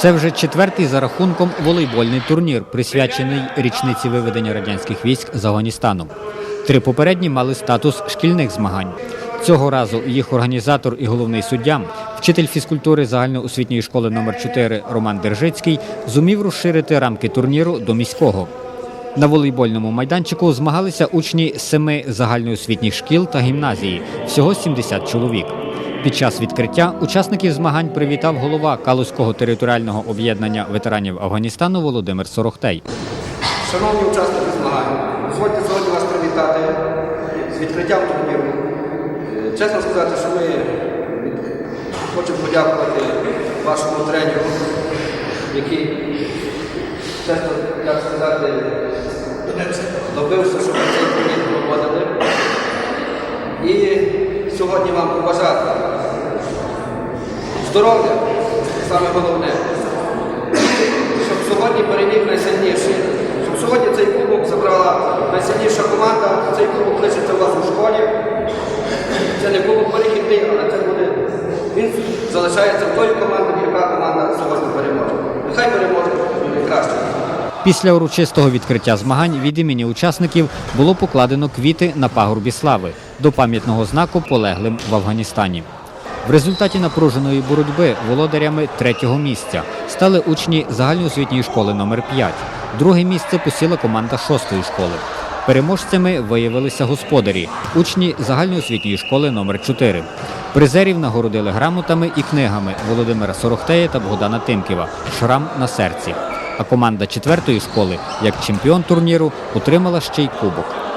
Це вже четвертий за рахунком волейбольний турнір, присвячений річниці виведення радянських військ з Афганістану. Три попередні мали статус шкільних змагань. Цього разу їх організатор і головний суддя, вчитель фізкультури загальноосвітньої школи номер 4 Роман Держицький, зумів розширити рамки турніру до міського. На волейбольному майданчику змагалися учні семи загальноосвітніх шкіл та гімназії, всього 70 чоловік. Під час відкриття учасників змагань привітав голова Калузького територіального об'єднання ветеранів Афганістану Володимир Сорохтей. Шановні учасники змагань, дозвольте сьогодні вас привітати з відкриттям турніру. Е, Чесно сказати, що ми хочемо подякувати вашому тренеру, який, чесно як сказати, добився, щоб ми цей турнір проводили. І сьогодні вам побажати здоров'я, саме головне щоб сьогодні переміг найсильніший. Щоб сьогодні цей кубок забрала найсильніша команда, цей кубок лишиться у вас у школі. Це не кубок перехідний, але це буде. Він залишається в тої команди, яка команда сьогодні переможе. Нехай переможе найкраще. Після урочистого відкриття змагань від імені учасників було покладено квіти на пагорбі слави до пам'ятного знаку полеглим в Афганістані. В результаті напруженої боротьби володарями третього місця стали учні загальноосвітньої школи номер 5 Друге місце посіла команда шостої школи. Переможцями виявилися господарі, учні загальноосвітньої школи номер 4 Призерів нагородили грамотами і книгами Володимира Сорохтея та Богдана Тимківа Шрам на серці. А команда четвертої школи, як чемпіон турніру, отримала ще й кубок.